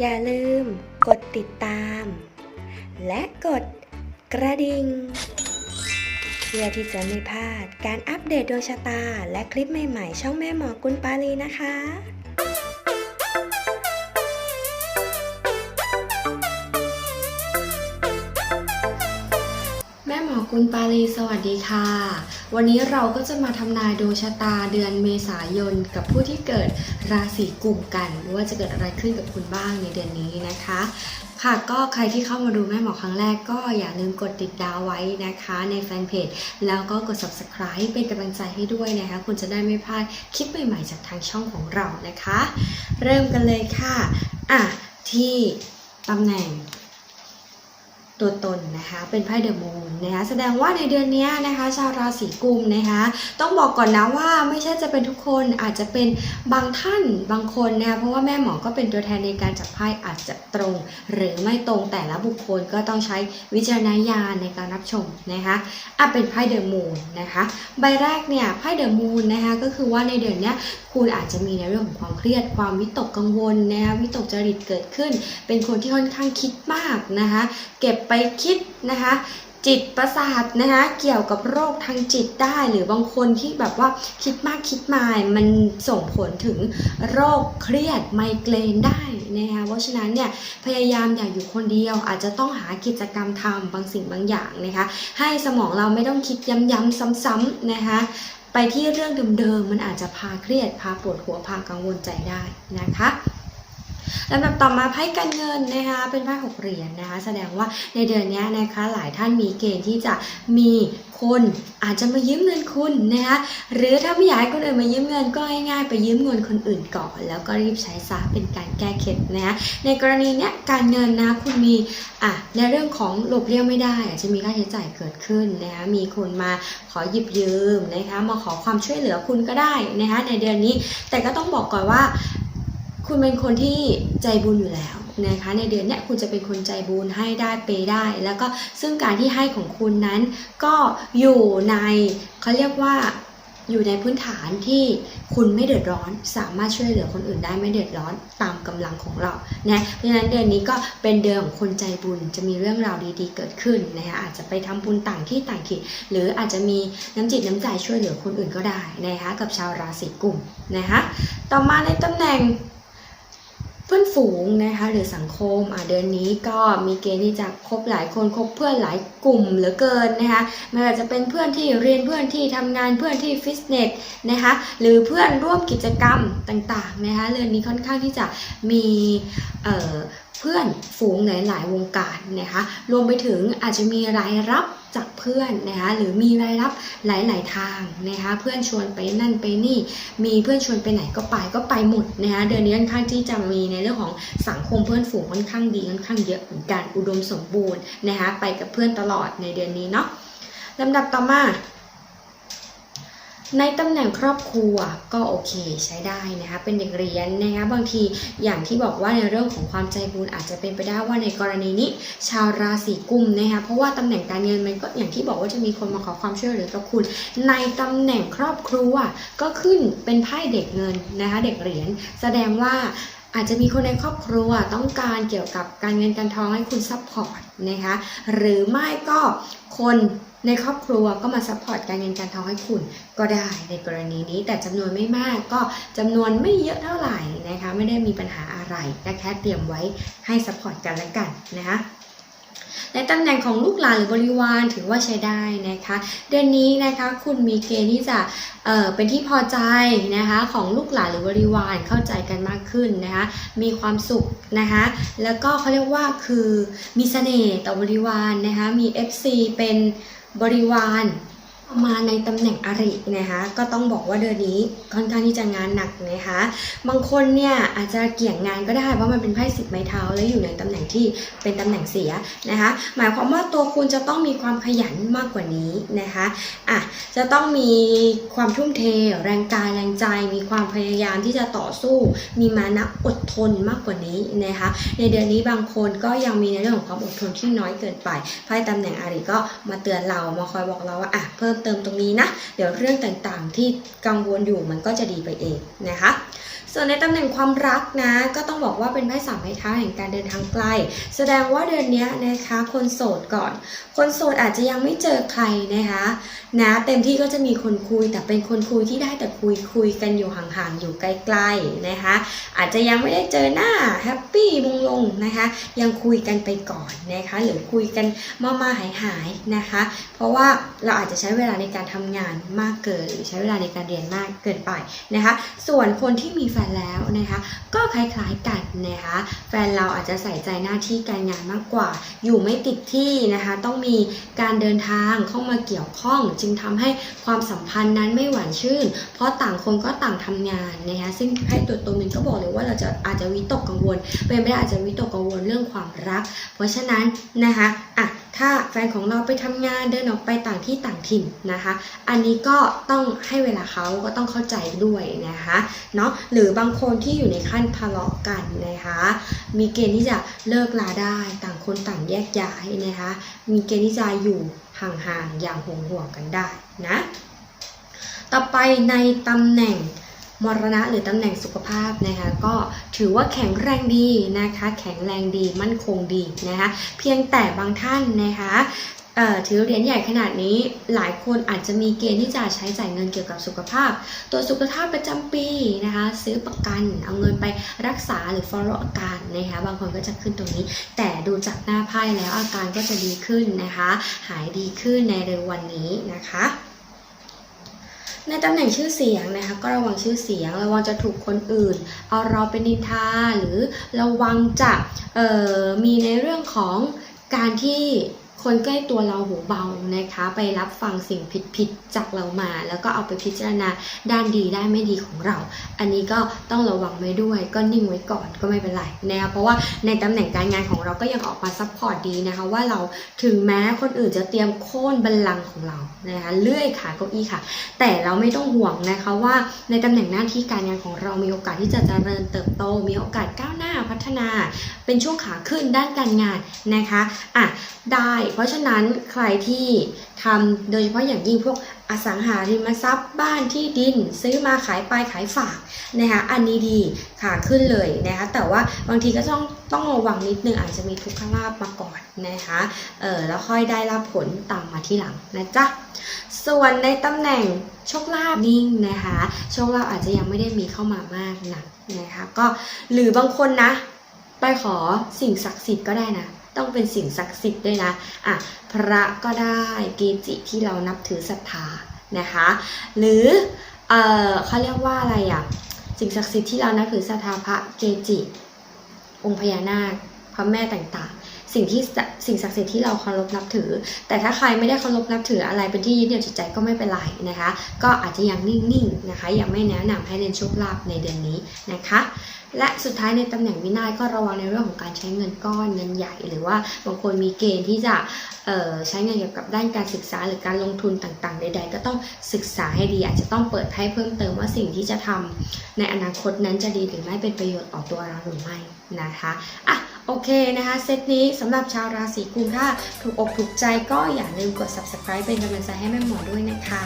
อย่าลืมกดติดตาม และกดกระดิ่งเพื่อที่จะไม่พลาดการอัปเดตดวงชะตา และคลิปใหม่ๆ ช่องแม่หมอกุลปาลีนะคะแม่หมอกุลปาลีสวัสดีค่ะ วันนี้เราก็จะมาทำนายดวงชะตาเดือนเมษายน กับผู้ที่เกิดราศีกุมกัน ว่าจะเกิดอะไรขึ้นกับคุณบ้างในเดือนนี้นะคะ ค่ะก็ใครที่เข้ามาดูแม่หมอครั้งแรกก็อย่าลืมกดติดดาวไว้นะคะในแฟนเพจแล้วก็กด subscribe เป็นกำลังใจให้ด้วยนะคะ คุณจะได้ไม่พลาดคลิปใหม่ๆจากทางช่องของเรานะคะ เริ่มกันเลยค่ะอะที่ตำแหน่ง ตัวตนนะคะ เป็นไพ่เดอะมูนนะคะแสดงว่าในเดือนนี้นะคะ ชาวราศีกุมนะคะต้องบอกก่อนนะว่าไม่ใช่จะเป็นทุกคนอาจจะเป็นบางท่านบางคนนะคะเพราะว่าแม่หมอก็เป็นตัวแทนในการจับไพ่อาจจะตรง หรือไม่ตรงแต่ละบุคคลก็ต้องใช้วิจารณญาณในการรับชมนะคะอะเป็นไพ่เดอะมูนนะคะใบแรกเนี่ยไพ่เดอะมูนนะคะก็คือว่าในเดือนนี้คุณอาจจะมีในเรื่องของความเครียดความวิตกกังวลนะคะวิตกจริตเกิดขึ้น เป็นคนที่ค่อนข้างคิดมากนะคะเก็บไปไปคิดนะคะจิตประสาทนะคะเกี่ยวกับโรคทางจิตได้หรือบางคนที่แบบว่าคิดมากคิดมายมันส่งผลถึงโรคเครียดไมเกรนได้นะคะเพราะฉะนั้นเนี่ยพยายามอย่าอยู่คนเดียว อาจจะต้องหากิจกรรมทำบางสิ่งบางอย่างนะคะให้สมองเราไม่ต้องคิดย้ำๆซ้ำๆนะคะไปที่เรื่องเดิมๆมันอาจจะพาเครียดพาปวดหัวพากังวลใจได้นะคะ ลำดับต่อมาไพ่การเงินนะคะเป็นไพ่หกเหรียญนะคะแสดงว่าในเดือนนี้นะคะหลายท่านมีเกณฑ์ที่จะมีคนอาจจะมายืมเงินคุณนะคะหรือถ้าไม่อยากให้คนอื่นมายืมเงินก็ง่ายๆไปยืมเงินคนอื่นก่อน แล้วก็รีบใช้ซะเป็นการแก้เคล็ดนะคะในกรณีเนี้ยการเงินนะคุณมีอะในเรื่องของหลบเลี่ยงไม่ได้อาจจะมีค่าใช้จ่ายเกิดขึ้นนะคะมีคนมาขอหยิบยืมนะคะมาขอความช่วยเหลือคุณก็ได้นะคะในเดือนนี้แต่ก็ต้องบอกก่อนว่า คุณเป็นคนที่ใจบุญอยู่แล้วนะคะในเดือนเนี้ยคุณจะเป็นคนใจบุญให้ได้เปได้ แล้วก็ซึ่งการที่ให้ของคุณนั้นก็อยู่ในเขาเรียกว่าอยู่ในพื้นฐานที่คุณไม่เดือดร้อน สามารถช่วยเหลือคนอื่นได้ไม่เดือดร้อนตามกำลังของเรานะเพราะฉะนั้นเดือนนี้ก็เป็นเดือนของคนใจบุญจะมีเรื่องราวดีๆเกิดขึ้นนะคะอาจจะไปทำบุญต่างที่ต่างถิ่นหรืออาจจะมีน้ำจิตน้ำใจช่วยเหลือคนอื่นก็ได้นะคะกับชาวราศีกุมนะคะต่อมาในตำแหน่ง พื่อนฝูงนะคะหรือสังคมอ่าเดือนนี้ก็มีเกณฑ์ที่จะคบหลายคนคบเพื่อนหลายกลุ่มเหลือเกินนะคะไม่ว่าจะเป็นเพื่อนที่เรียนเพื่อนที่ทำงานเพื่อนที่ฟิตเนสนะคะหรือเพื่อนร่วมกิจกรรมต่างๆนะคะเดือนนี้ค่อนข้างที่จะมีเอ่อ เพื่อนฝูงหลาย ๆ วงการนะคะรวมไปถึงอาจจะมีรายรับจากเพื่อนนะคะหรือมีรายรับหลาย ๆ ทางนะคะเพื่อนชวนไปนั่นไปนี่ มีเพื่อนชวนไปไหนก็ไปก็ไปหมดนะคะเดือนนี้ค่อนข้างที่จะมีในเรื่องของสังคมเพื่อนฝูงค่อนข้างดีค่อนข้างเยอะเหมือนกันอุดมสมบูรณ์นะคะไปกับเพื่อนตลอดในเดือนนี้เนาะลำดับต่อมา ในตำแหน่งครอบครัวก็โอเคใช้ได้นะคะเป็นเด็กเรียนนะคะบางทีอย่างที่บอกว่าในเรื่องของความใจบุญอาจจะเป็นไปได้ว่าในกรณีนี้ ชาวราศีกุมนะคะเพราะว่าตำแหน่งการเงินมันก็อย่างที่บอกว่าจะมีคนมาขอความช่วยเหลือกับคุณ ในตำแหน่งครอบครัวก็ขึ้นเป็นไพ่เด็กเงินนะคะเด็กเหรียญแสดงว่าอาจจะมีคนในครอบครัวต้องการเกี่ยวกับการเงินการทองให้คุณซัพพอร์ตนะคะหรือไม่ก็คน ในครอบครัวก็มาซัพพอร์ตการเงินการทองให้คุณก็ได้ในกรณีนี้ แต่จำนวนไม่มากก็จำนวนไม่เยอะเท่าไหร่นะคะไม่ได้มีปัญหาอะไรก็แค่เตรียมไว้ให้ซัพพอร์ตกันและกันนะคะในตำแหน่งของลูกหลานหรือบริวารถือว่าใช้ได้นะคะ เดือนนี้นะคะคุณมีเกณฑ์ที่จะเอ่อเป็นที่พอใจนะคะของลูกหลานหรือบริวารเข้าใจกันมากขึ้นนะคะมีความสุขนะคะแล้วก็เขาเรียกว่าคือมีเสน่ห์ต่อบริวารนะคะมี FC เป็น บริวาร มาในตำแหน่งอรินะคะก็ต้องบอกว่าเดือนนี้ค่อนข้างที่จะงานหนักนะคะบางคนเนี่ยอาจจะเกี่ยงงานก็ได้เพราะมันเป็นไพ่สิบไม้เท้าและอยู่ในตำแหน่งที่เป็นตำแหน่งเสียนะคะหมายความว่าตัวคุณจะต้องมีความขยันมากกว่านี้นะคะอะจะต้องมีความทุ่มเท แรงกายแรงใจ มีความพยายามที่จะต่อสู้ มีมานะอดทนมากกว่านี้นะคะในเดือนนี้บางคนก็ยังมีในเรื่องของความอดทนที่น้อยเกินไปไพ่ตำแหน่งอริก็มาเตือนเรามาคอยบอกเราว่าอะเพิ่มเติมตรงนี้นะ เดี๋ยวเรื่องต่างๆที่กังวลอยู่มันก็จะดีไปเองนะคะ ส่วนในตำแหน่งความรักนะ ก็ต้องบอกว่าเป็นไพ่สามไม้เท้าแห่งการเดินทางไกล แสดงว่าเดือนนี้นะคะคนโสดก่อน คนโสดอาจจะยังไม่เจอใครนะคะนะเต็มที่ก็จะมีคนคุย แต่เป็นคนคุยที่ได้แต่คุยคุยกันอยู่ห่างๆอยู่ไกลๆนะคะอาจจะยังไม่ได้เจอหน้าแฮปปี้มงลงนะคะยังคุยกันไปก่อนนะคะหรือคุยกันมามาหายหายๆนะคะ เพราะว่าเราอาจจะใช้เวลาในการทำงานมากเกิน หรือใช้เวลาในการเรียนมากเกินไปนะคะส่วนคนที่มีแฟนแล้วนะคะ ก็คล้ายๆกันนะคะ แฟนเราอาจจะใส่ใจหน้าที่การงานมากกว่า อยู่ไม่ติดที่นะคะ ต้องมีการเดินทางเข้ามาเกี่ยวข้อง จึงทำให้ความสัมพันธ์นั้นไม่หวานชื่น เพราะต่างคนก็ต่างทำงานนะคะ ซึ่งให้ตัวตนมันก็บอกเลยว่าเราจะอาจจะวิตกกังวลเป็นไปได้อาจจะวิตกกังวลเรื่องความรัก เพราะฉะนั้นนะคะอะ ถ้าแฟนของเราไปทำงานเดินออกไปต่างที่ต่างถิ่นนะคะ อันนี้ก็ต้องให้เวลาเขาก็ต้องเข้าใจด้วยนะคะเนาะหรือบางคนที่อยู่ในขั้นทะเลาะกันนะคะ มีเกณฑ์ที่จะเลิกลาได้ต่างคนต่างแยกย้ายนะคะ มีเกณฑ์ที่จะอยู่ห่างๆอย่างห่วงๆกันได้นะ ต่อไปในตำแหน่ง มรณะหรือตำแหน่งสุขภาพนะคะก็ถือว่าแข็งแรงดีนะคะ แข็งแรงดีมั่นคงดีนะคะเพียงแต่บางท่านนะคะถือเหรียญใหญ่ขนาดนี้หลายคนอาจจะมีเกณฑ์ที่จะใช้จ่ายเงินเกี่ยวกับสุขภาพ ตัวสุขภาพประจำปีนะคะซื้อประกันเอาเงินไปรักษาหรือ follow อาการนะคะบางคนก็จะขึ้นตรงนี้ แต่ดูจากหน้าไพ่แล้วอาการก็จะดีขึ้นนะคะ หายดีขึ้นในเร็ววันนี้นะคะ ในตำแหน่งชื่อเสียงนะคะก็ระวังชื่อเสียง ระวังจะถูกคนอื่น เอาเราเป็นนินทาหรือระวังจะมีในเรื่องของการที่ คนใกล้ตัวเราหูเบานะคะ ไปรับฟังสิ่งผิดๆจากเรามา แล้วก็เอาไปพิจารณาด้านดีด้านไม่ดีของเรา อันนี้ก็ต้องระวังไว้ด้วย ก็นิ่งไว้ก่อนก็ไม่เป็นไรนะคะเพราะว่าในตำแหน่งการงานของเราก็ยังออกมาซัพพอร์ตดีนะคะ ว่าเราถึงแม้คนอื่นจะเตรียมโค่นบัลลังก์ของเรานะคะเลื่อยขาเก้าอี้ค่ะ แต่เราไม่ต้องห่วงนะคะว่าในตำแหน่งหน้าที่การงานของเรามีโอกาสที่จะเจริญเติบโต มีโอกาสก้าวหน้าพัฒนา เป็นช่วงขาขึ้นด้านการงานนะคะอะได้เพราะฉะนั้นใครที่ทำโดยเฉพาะอย่างยิ่งพวกอสังหาริมทรัพย์บ้านที่ดิน ซื้อมาขายไปขายฝากนะคะอันนี้ดีขาขึ้นเลยนะคะแต่ว่าบางทีก็ต้องต้องระวังนิดนึงอาจจะมีทุกขลาบมาก่อนนะคะเออแล้วค่อยได้รับผลตามมาที่หลังนะจ๊ะส่วนในตำแหน่งโชคลาภนิ่งนะคะโชคลาภอาจจะยังไม่ได้มีเข้ามามากนักนะคะก็หรือบางคนนะ ไปขอสิ่งศักดิ์สิทธิ์ก็ได้นะ ต้องเป็นสิ่งศักดิ์สิทธิ์ด้วยนะอะพระก็ได้เกจิที่เรานับถือศรัทธานะคะ หรือเออเขาเรียกว่าอะไรอะสิ่งศักดิ์สิทธิ์ที่เรานับถือศรัทธาพระเกจิ องค์พญานาคพระแม่ต่างๆ สิ่งที่สิ่งศักดิ์สิทธิ์ที่เราเคารพนับถือ แต่ถ้าใครไม่ได้เคารพนับถืออะไรเป็นที่ยึดเหนี่ยวจิตใจก็ไม่เป็นไรนะคะ ก็อาจจะยังนิ่งๆนะคะ ยังไม่แนะนำให้เล่นโชคลาภในเดือนนี้นะคะและสุดท้ายในตำแหน่งวินัยก็ระวังในเรื่องของการใช้เงินก้อนเงินใหญ่ หรือว่าบางคนมีเกณฑ์ที่จะใช้เงินเกี่ยวกับด้านการศึกษาหรือการลงทุนต่างๆ ใด ๆ ก็ต้องศึกษาให้ดีอาจจะต้องเปิดให้เพิ่มเติมว่าสิ่งที่จะทำในอนาคตนั้นจะดีหรือไม่เป็นประโยชน์ต่อตัวเราหรือไม่นะคะอะ โอเคนะคะเซตนี้สำหรับชาวราศีกุมถ้าถูกอกถูกใจก็อย่าลืมกด subscribe เป็นกำลังใจให้แม่หมอด้วยนะคะ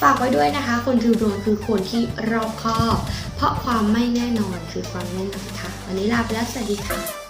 ฝากไว้ด้วยนะคะ คนดูดวงคือคนที่รอบคอบ เพราะความไม่แน่นอนคือความแน่นอนค่ะ วันนี้ลาไปแล้วสวัสดีค่ะ